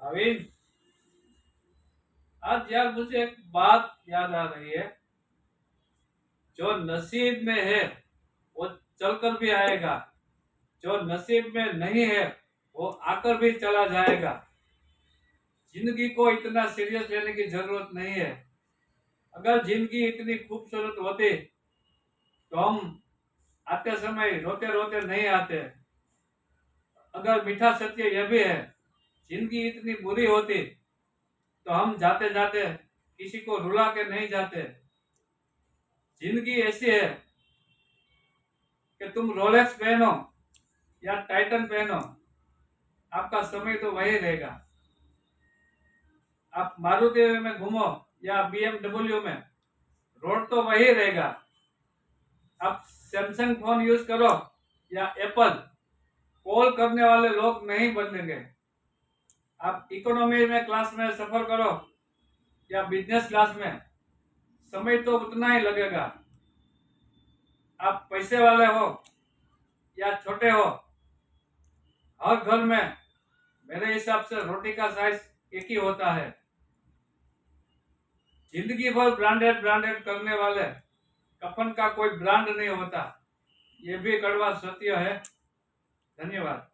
भाविन आज यार मुझे एक बात याद आ रही है। जो नसीब में है, वो चलकर भी आएगा। जो नसीब में नहीं है, वो आकर भी चला जाएगा। ज़िंदगी को इतना सीरियस लेने की ज़रूरत नहीं है। अगर ज़िंदगी इतनी खूबसूरत होती तो हम आते समय रोते रोते नहीं आते। अगर मीठा सत्य यह भी है ज़िंदगी इतनी बुरी होती तो हम जाते जाते किसी को रुला के नहीं जाते। ज़िंदगी ऐसी है कि तुम रोलेक्स पहनो या टाइटन पहनो, आपका समय तो वही रहेगा। आप मारुति में घूमो या बीएमडब्ल्यू में, रोड तो वही रहेगा। आप सैमसंग फ़ोन यूज़ करो या एप्पल कॉल करने वाले लोग नहीं बदलेंगे आप इकोनॉमी में क्लास में सफ़र करो या बिज़नेस क्लास में, समय तो उतना ही लगेगा। आप पैसे वाले हो या छोटे हो, हर घर में मेरे हिसाब से रोटी का साइज़ एक ही होता है। ज़िंदगी भर ब्रांडेड ब्रांडेड करने वाले, कफन का कोई ब्रांड नहीं होता। ये भी कड़वा सत्य है। धन्यवाद।